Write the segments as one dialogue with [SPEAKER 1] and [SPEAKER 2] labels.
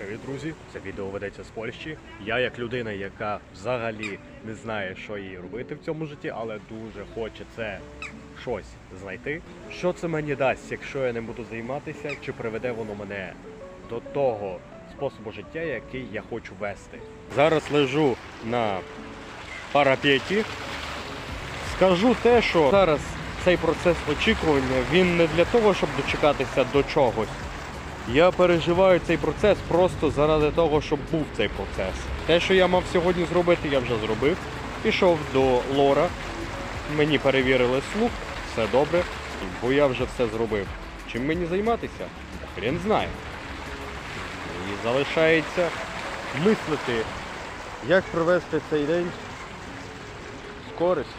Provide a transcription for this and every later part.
[SPEAKER 1] Привіт, друзі! Це відео ведеться з Польщі. Я як людина, яка взагалі не знає, що їй робити в цьому житті, але дуже хоче це щось знайти. Що це мені дасть, якщо я не буду займатися, чи приведе воно мене до того способу життя, який я хочу вести. Зараз лежу на парапеті. Скажу те, що зараз цей процес очікування він не для того, щоб дочекатися до чогось. Я переживаю цей процес просто заради того, щоб був цей процес. Те, що я мав сьогодні зробити, я вже зробив. Пішов до Лора, мені перевірили слух, все добре, бо я вже все зробив. Чим мені займатися? Хрен знає. І залишається мислити, як провести цей день з користю.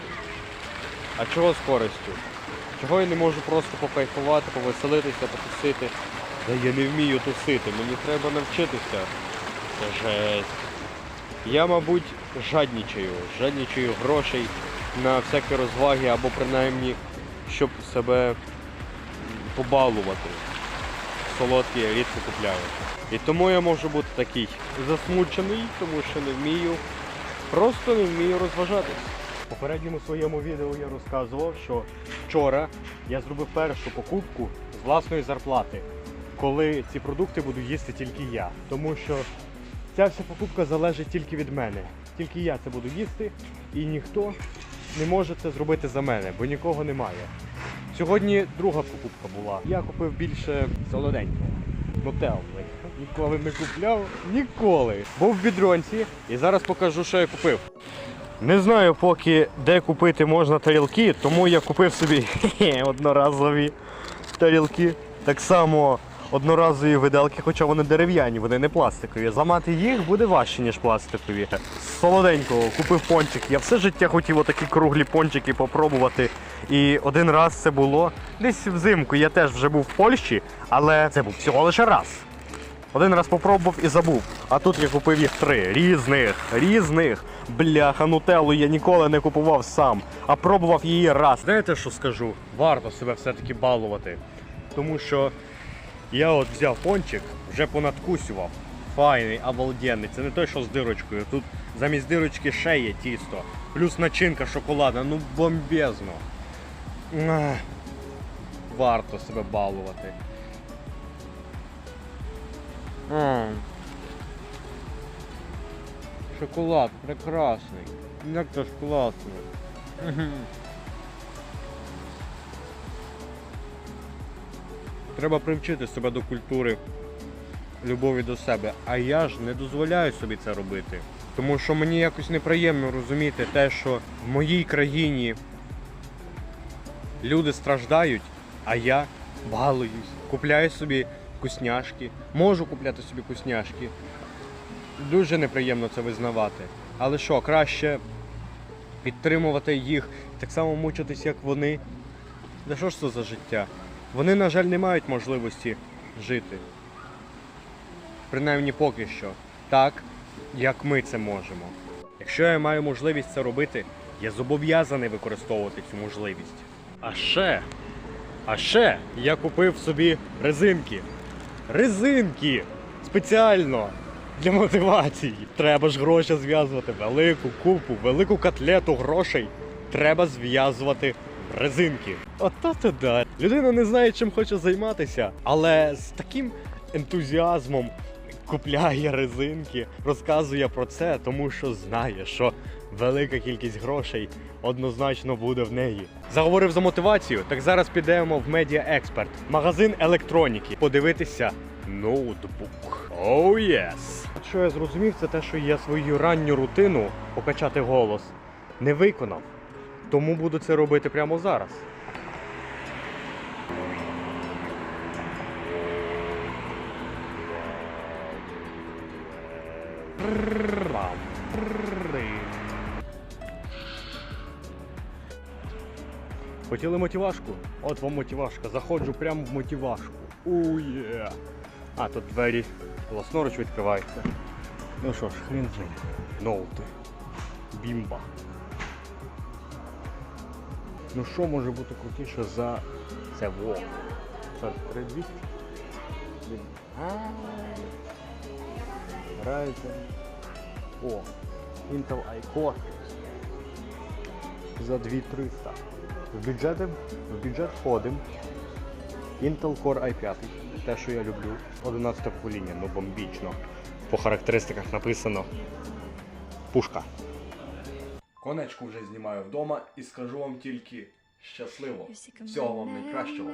[SPEAKER 1] А чого з користю? Чого я не можу просто покайфувати, повеселитися, потусити? Та я не вмію тусити, мені треба навчитися. Це жесть. Я, мабуть, жаднічаю, жаднічаю грошей на всякі розваги або принаймні, щоб себе побалувати. Солодкі я рідко купляю. І тому я можу бути такий засмучений, тому що не вмію, просто не вмію розважатись. В попередньому своєму відео я розказував, що вчора я зробив першу покупку з власної зарплати, коли ці продукти буду їсти тільки я. Тому що ця вся покупка залежить тільки від мене. Тільки я це буду їсти, і ніхто не може це зробити за мене, бо нікого немає. Сьогодні друга покупка була. Я купив більше солоденького. Нутелли. Ніколи не купляв, ніколи. Був в бідронці і зараз покажу, що я купив. Не знаю поки де купити можна тарілки, тому я купив собі одноразові тарілки. Так само одноразові виделки, хоча вони дерев'яні, вони не пластикові. Зламати їх буде важче, ніж пластикові. Солоденького купив пончик. Я все життя хотів отакі круглі пончики попробувати. І один раз це було десь взимку. Я теж вже був в Польщі, але це був всього лише раз. Один раз попробував і забув. А тут я купив їх три. Різних, різних. Бляха, нутеллу я ніколи не купував сам, а пробував її раз. Знаєте, що скажу? Варто себе все-таки балувати. Тому що я от взяв пончик, вже понадкусював. Файний, обалденний. Це не той, що з дирочкою. Тут замість дирочки ще є тісто. Плюс начинка шоколадна, ну бомбезно. Варто себе балувати. Шоколад прекрасний. Як це ж класно. Треба привчити себе до культури любові до себе. А я ж не дозволяю собі це робити. Тому що мені якось неприємно розуміти те, що в моїй країні люди страждають, а я балуюсь. Купляю собі вкусняшки, можу купляти собі вкусняшки. Дуже неприємно це визнавати. Але що, краще підтримувати їх, так само мучитись, як вони. Та що ж це за життя? Вони, на жаль, не мають можливості жити. Принаймні поки що. Так, як ми це можемо. Якщо я маю можливість це робити, я зобов'язаний використовувати цю можливість. А ще, а ще я купив собі резинки. Резинки! Спеціально для мотивації. Треба ж гроші зв'язувати. Велику купу, велику котлету грошей треба зв'язувати резинки. Ото то да. Людина не знає, чим хоче займатися, але з таким ентузіазмом купляє резинки, розказує про це, тому що знає, що велика кількість грошей однозначно буде в неї. Заговорив за мотивацію, так зараз підемо в Media Expert, магазин електроніки, подивитися ноутбук. Оу oh, єс! Що я зрозумів, це те, що я свою ранню рутину покачати голос не виконав. Тому буду це робити прямо зараз. Хотіли мотивашку? От вам мотивашка. Заходжу прямо в мотивашку. Ує. А, тут двері власноруч відкриваються. Ну що ж, хрін з ним. Ноути. Бімба. Ну що може бути крутіше за це во? Це 3200? А. Ryzen. О, Intel iCore. За 2300. В бюджет, в бюджет входим. Intel Core i5. Те, що я люблю. 11 покоління, ну бомбічно. По характеристиках написано пушка. Конечку вже знімаю вдома і скажу вам тільки щасливо. Всього вам найкращого.